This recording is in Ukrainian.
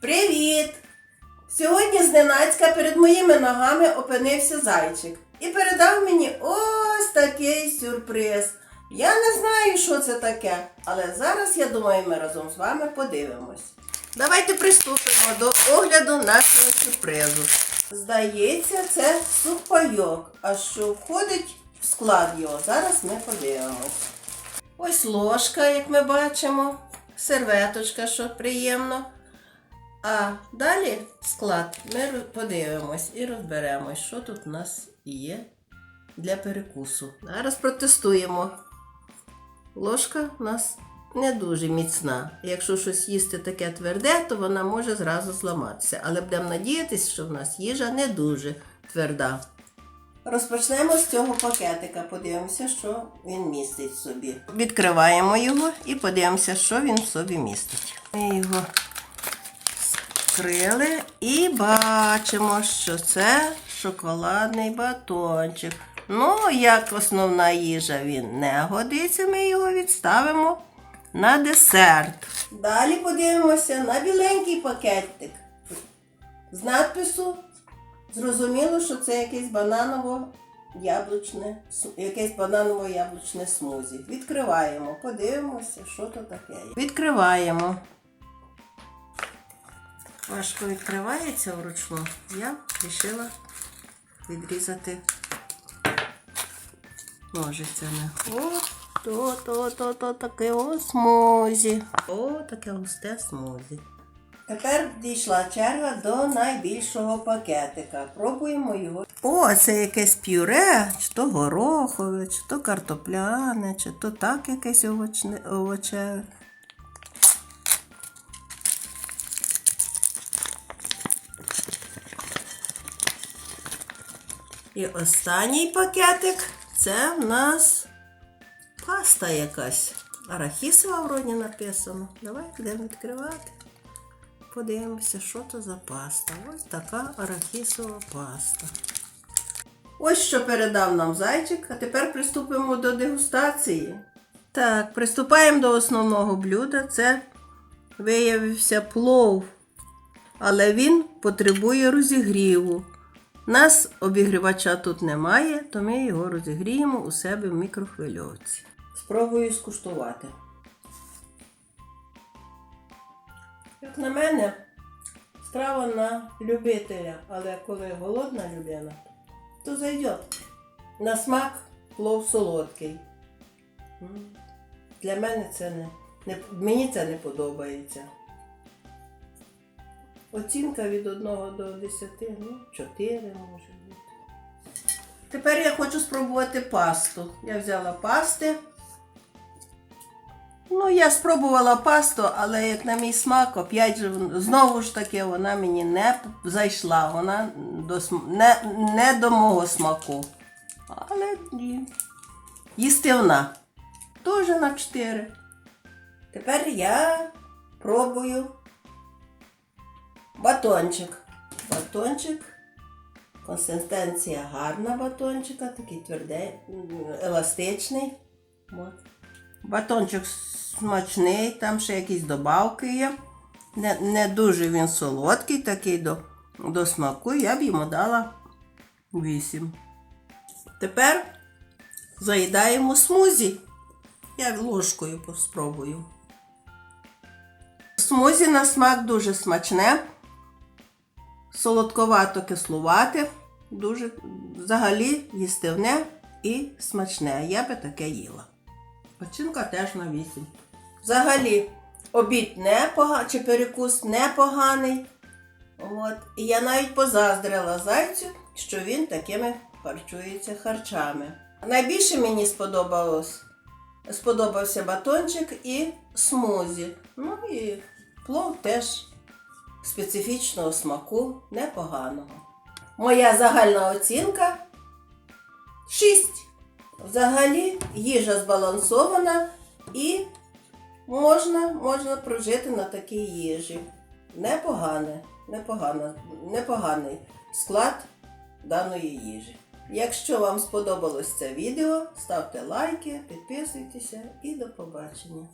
Привіт! Сьогодні зненацька перед моїми ногами опинився зайчик і передав мені ось такий сюрприз. Я не знаю, що це таке, але зараз, я думаю, ми разом з вами подивимось. Давайте приступимо до огляду нашого сюрпризу. Здається, це сухпайок. А що входить в склад його? Зараз ми подивимось. Ось ложка, як ми бачимо, серветочка, що приємно. А далі склад ми подивимось і розберемось, що тут у нас є для перекусу. Зараз протестуємо. Ложка у нас не дуже міцна. Якщо щось їсти таке тверде, то вона може зразу зламатися. Але будемо надіятися, що в нас їжа не дуже тверда. Розпочнемо з цього пакетика. Подивимося, що він містить в собі. Відкриваємо його і подивимося, що він в собі містить. Ми його скрили і бачимо, що це шоколадний батончик. Ну, як основна їжа він не годиться, ми його відставимо на десерт. Далі подивимося на біленький пакетик з надпису Зрозуміло, що це якесь бананово-яблучне, су- якесь бананово-яблучне смузі. Відкриваємо, подивимося, що то таке. Відкриваємо. Важко відкривається вручну. Я вирішила відрізати ножицями. О, то, то, то, то таке о смузі. О, таке густе смузі. Тепер дійшла черга до найбільшого пакетика. Пробуємо його. О, це якесь пюре, чи то горохове, чи то картопляне, чи то так якесь овочне, овочеве. І останній пакетик це в нас паста якась. Арахісова вроді написано. Давай будемо відкривати. Подивимося, що це за паста. Ось така арахісова паста. Ось що передав нам зайчик, а тепер приступимо до дегустації. Так, приступаємо до основного блюда. Це виявився плов, але він потребує розігріву. Нас обігрівача тут немає, то ми його розігріємо у себе в мікрохвильовці. Спробую скуштувати. Як на мене, страва на любителя, але коли голодна людина, то зайде. На смак плов солодкий. Для мене це не, не мені це не подобається. Оцінка від 1 до 10, ну, 4 може бути. Тепер я хочу спробувати пасту. Я взяла пасти. Ну, я спробувала пасту, але як на мій смак, опять же, знову ж таки, вона мені не зайшла. Вона до, не, не до мого смаку. Але ні. Їстивна. Теж на 4. Тепер я пробую батончик. Батончик. Консистенція гарна батончика, такий твердий, еластичний. Батончик смачний, там ще якісь добавки є. Не, не дуже він солодкий, такий до, до смаку. Я б йому дала 8. Тепер заїдаємо смузі. Я ложкою спробую. Смузі на смак дуже смачне, солодковато кислувате, дуже взагалі їстивне і смачне. Я би таке їла. Оцінка теж на 8. Взагалі, обід непоганий, чи перекус непоганий. От. І я навіть позаздрила зайцю, що він такими харчується харчами. Найбільше мені сподобалось, сподобався батончик і смузі. Ну і плов теж специфічного смаку, непоганого. Моя загальна оцінка 6. Взагалі їжа збалансована і можна, можна прожити на такій їжі. Непогане, непогано, непоганий склад даної їжі. Якщо вам сподобалось це відео, ставте лайки, підписуйтеся і до побачення.